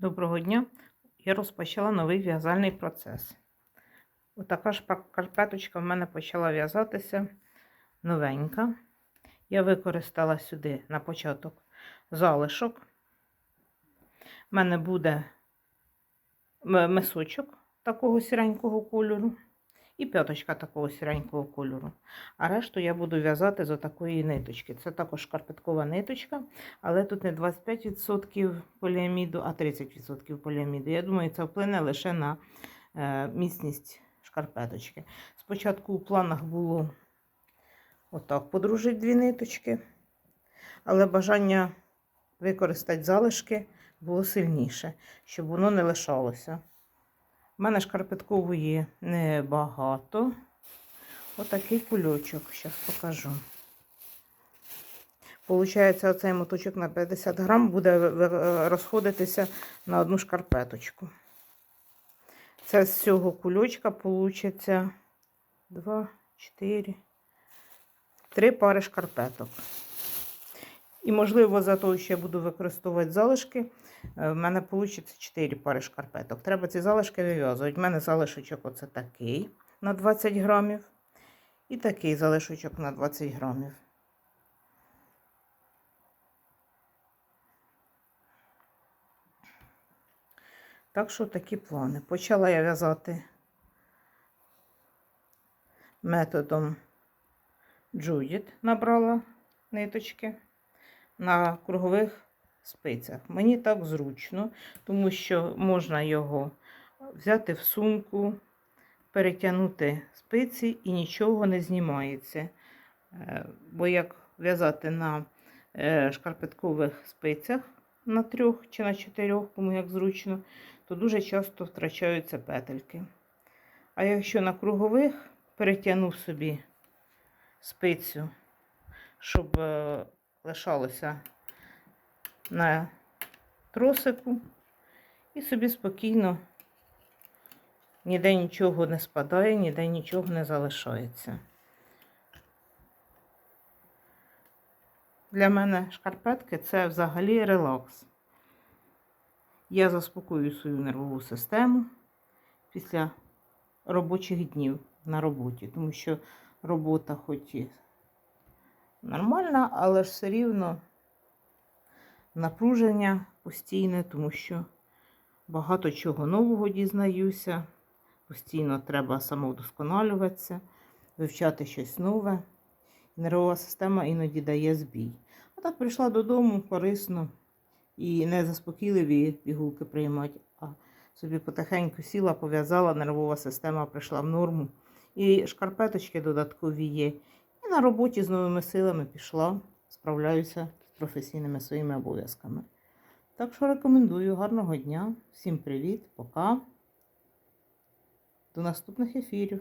Доброго дня! Я розпочала новий в'язальний процес. Отака ж карпеточка в мене почала в'язатися новенька. Я використала сюди на початок залишок. У мене буде мисочок такого сіренького кольору і п'яточка такого сіренького кольору. А решту я буду в'язати з отакої ниточки. Це також шкарпеткова ниточка, але тут не 25% поліаміду, а 30% поліаміду. Я думаю, це вплине лише на е, міцність шкарпеточки. Спочатку у планах було отак подружити дві ниточки, але бажання використати залишки було сильніше, щоб воно не лишалося. У мене шкарпеткової небагато. Отакий кульочок, зараз покажу. Получається, оцей моточок на 50 грам буде розходитися на одну шкарпеточку. Це з цього кульочка получиться 2, 4, 3 пари шкарпеток. І, можливо, за того, що я буду використовувати залишки, в мене вийде 4 пари шкарпеток. Треба ці залишки вив'язувати. У мене залишочок оце такий на 20 грамів. І такий залишочок на 20 грамів. Так що такі плани. Почала я в'язати методом Джудіт, набрала ниточки на кругових спицях. Мені так зручно, тому що можна його взяти в сумку, перетягнути спиці і нічого не знімається. Е, Бо як в'язати на е, шкарпеткових спицях на трьох чи на чотирьох, кому як зручно, то дуже часто втрачаються петельки. А якщо на кругових перетягнув собі спицю, щоб е, лишалося на тросику, і собі спокійно ніде нічого не спадає, ніде нічого не залишається. Для мене шкарпетки це взагалі релакс. Я заспокоюю свою нервову систему після робочих днів на роботі, тому що робота хоч і нормальна, але ж все рівно напруження постійне, тому що багато чого нового дізнаюся. Постійно треба самовдосконалюватися, вивчати щось нове. Нервова система іноді дає збій. А так прийшла додому корисно і не заспокійливі пігулки приймати, а собі потихеньку сіла, пов'язала, нервова система прийшла в норму. І шкарпеточки додаткові є. І на роботі з новими силами пішла, справляюся професійними своїми обов'язками. Так що рекомендую гарного дня. Всім привіт, пока. До наступних ефірів.